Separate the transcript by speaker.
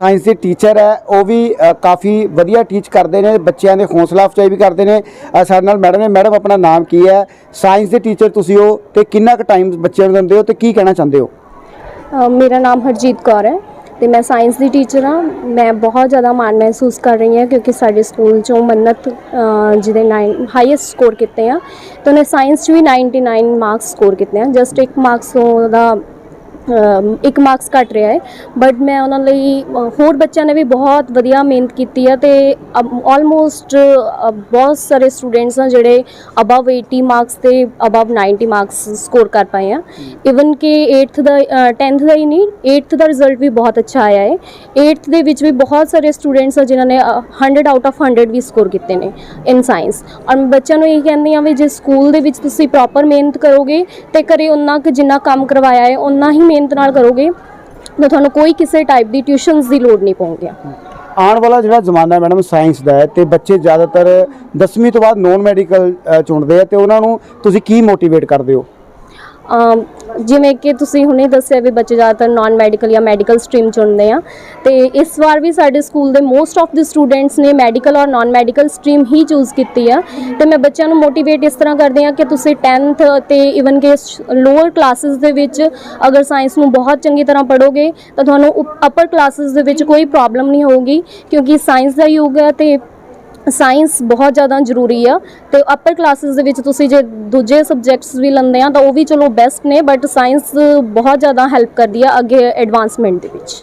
Speaker 1: Science ਦੇ teacher ਹੈ, ਉਹ ਵੀ ਕਾਫੀ ਵਧੀਆ ਟੀਚ ਕਰਦੇ ਨੇ, ਬੱਚਿਆਂ ਦੇ ਹੌਸਲਾ ਅਫਜ਼ਾਈ ਵੀ ਕਰਦੇ ਨੇ। ਸਾਡੇ ਨਾਲ ਮੈਡਮ ਨੇ, ਮੈਡਮ ਆਪਣਾ ਨਾਮ ਕੀ ਹੈ? ਸਾਇੰਸ ਦੇ ਟੀਚਰ ਤੁਸੀਂ ਹੋ ਤੇ ਕਿੰਨਾ ਕੁ ਟਾਈਮ ਬੱਚਿਆਂ ਨੂੰ ਦਿੰਦੇ ਹੋ ਤੇ ਕੀ ਕਹਿਣਾ ਚਾਹੁੰਦੇ ਹੋ?
Speaker 2: ਮੇਰਾ ਨਾਮ ਹਰਜੀਤ ਕੌਰ ਹੈ ਤੇ ਮੈਂ ਸਾਇੰਸ ਦੀ ਟੀਚਰ ਹਾਂ। ਮੈਂ ਬਹੁਤ ਜ਼ਿਆਦਾ ਮਾਣ ਮਹਿਸੂਸ ਕਰ ਰਹੀ ਹਾਂ ਕਿਉਂਕਿ ਸਾਡੇ ਸਕੂਲ ਚੋਂ ਮੰਨਤ ਜਿਹਦੇ 9 ਹਾਈਐਸਟ ਸਕੋਰ ਕੀਤੇ ਆ। ਤੇ ਉਹਨੇ ਸਾਇੰਸ 'ਚ ਵੀ 99 ਮਾਰਕਸ ਸਕੋਰ ਕੀਤੇ ਆ। ਜਸਟ ਇੱਕ ਮਾਰਕਸ ਤੋਂ ਉਹਦਾ ਇੱਕ ਮਾਰਕਸ ਘੱਟ ਰਿਹਾ ਹੈ। ਬਟ ਮੈਂ ਉਹਨਾਂ ਲਈ ਹੋਰ ਬੱਚਿਆਂ ਨੇ ਵੀ ਬਹੁਤ ਵਧੀਆ ਮਿਹਨਤ ਕੀਤੀ ਹੈ ਤੇ ਆਲਮੋਸਟ ਬਹੁਤ ਸਾਰੇ ਸਟੂਡੈਂਟਸ ਆ ਜਿਹੜੇ ਅਬਵ 80 ਮਾਰਕਸ ਤੇ ਅਬਵ 90 ਮਾਰਕਸ ਸਕੋਰ ਕਰ ਪਾਏ ਆ। ਇਵਨ ਕਿ 8th ਦਾ 10th ਦਾ ਹੀ ਨਹੀਂ 8th ਦਾ ਰਿਜ਼ਲਟ ਵੀ ਬਹੁਤ ਅੱਛਾ ਆਇਆ ਹੈ। 8th ਦੇ ਵਿੱਚ ਵੀ ਬਹੁਤ ਸਾਰੇ ਸਟੂਡੈਂਟਸ ਆ ਜਿਨ੍ਹਾਂ ਨੇ ਅ, 100 ਆਊਟ ਆਫ 100 ਵੀ ਸਕੋਰ ਕੀਤੇ ਨੇ ਇਨ ਸਾਇੰਸ ਔਰ ਮੈਂ ਬੱਚਿਆਂ ਨੂੰ ਇਹ ਕਹਿੰਦੀ ਆ ਵੀ ਜੇ ਸਕੂਲ ਦੇ ਵਿੱਚ ਤੁਸੀਂ ਪ੍ਰੋਪਰ ਮਿਹਨਤ ਕਰੋਗੇ ਤੇ ਘਰੇ ਉਨਾ ਕੁ ਜਿੰਨਾ ਕੰਮ ਕਰਵਾਇਆ ਹੈ ਉਨਾ ਹੀ ਮਿਹਨਤ ਨਾਲ ਕਰੋਗੇ, ਤਾਂ ਤੁਹਾਨੂੰ ਕੋਈ ਕਿਸੇ ਟਾਈਪ ਦੀ ਟਿਊਸ਼ਨਸ ਦੀ ਲੋੜ ਨਹੀਂ ਪਊਗੀ।
Speaker 1: ਆਉਣ ਵਾਲਾ ਜਿਹੜਾ ਜ਼ਮਾਨਾ ਮੈਡਮ ਸਾਇੰਸ ਦਾ ਹੈ ਤੇ ਬੱਚੇ ਜ਼ਿਆਦਾਤਰ 10ਵੀਂ ਤੋਂ ਬਾਅਦ ਨੋਨ ਮੈਡੀਕਲ ਚੁਣਦੇ ਆ ਤੇ ਉਹਨਾਂ ਨੂੰ ਤੁਸੀਂ ਕੀ ਮੋਟੀਵੇਟ ਕਰਦੇ ਹੋ?
Speaker 2: ਜਿਵੇਂ ਕਿ ਤੁਸੀਂ ਹੁਣੇ ਦੱਸਿਆ ਵੀ ਬੱਚੇ ਜ਼ਿਆਦਾਤਰ ਨਾਨ ਮੈਡੀਕਲ ਜਾਂ ਮੈਡੀਕਲ ਸਟਰੀਮ ਚੁਣਦੇ ਆ। ਤੇ ਇਸ ਵਾਰ ਵੀ ਸਾਡੇ ਸਕੂਲ ਦੇ ਮੋਸਟ ਆਫ ਦੀ ਸਟੂਡੈਂਟਸ ਨੇ ਮੈਡੀਕਲ ਔਰ ਨਾਨ ਮੈਡੀਕਲ ਸਟਰੀਮ ਹੀ ਚੂਜ਼ ਕੀਤੀ ਆ। ਤੇ ਮੈਂ ਬੱਚਿਆਂ ਨੂੰ ਮੋਟੀਵੇਟ ਇਸ ਤਰ੍ਹਾਂ ਕਰਦੀ ਆ ਕਿ ਤੁਸੀਂ 10th ਤੇ ਇਵਨ ਕਿ ਲੋਅਰ ਕਲਾਸਿਸ ਦੇ ਵਿੱਚ ਅਗਰ ਸਾਇੰਸ ਨੂੰ ਬਹੁਤ ਚੰਗੀ ਤਰ੍ਹਾਂ ਪੜੋਗੇ ਤਾਂ ਤੁਹਾਨੂੰ ਅਪਰ ਕਲਾਸਿਸ ਦੇ ਵਿੱਚ ਕੋਈ ਪ੍ਰੋਬਲਮ ਨਹੀਂ ਹੋਊਗੀ, ਕਿਉਂਕਿ ਸਾਇੰਸ ਦਾ ਯੁੱਗ ਹੈ ਤੇ ਸਾਇੰਸ ਬਹੁਤ ਜ਼ਿਆਦਾ ਜ਼ਰੂਰੀ ਆ ਤੇ ਅਪਰ ਕਲਾਸਿਸ ਦੇ ਵਿੱਚ ਤੁਸੀਂ ਜੇ ਦੂਜੇ ਸਬਜੈਕਟਸ ਵੀ ਲੈਂਦੇ ਆ ਤਾਂ ਉਹ ਵੀ ਚਲੋ ਬੈਸਟ ਨੇ ਬਟ ਸਾਇੰਸ ਬਹੁਤ ਜ਼ਿਆਦਾ ਹੈਲਪ ਕਰਦੀ ਆ ਅੱਗੇ ਐਡਵਾਂਸਮੈਂਟ ਦੇ ਵਿੱਚ।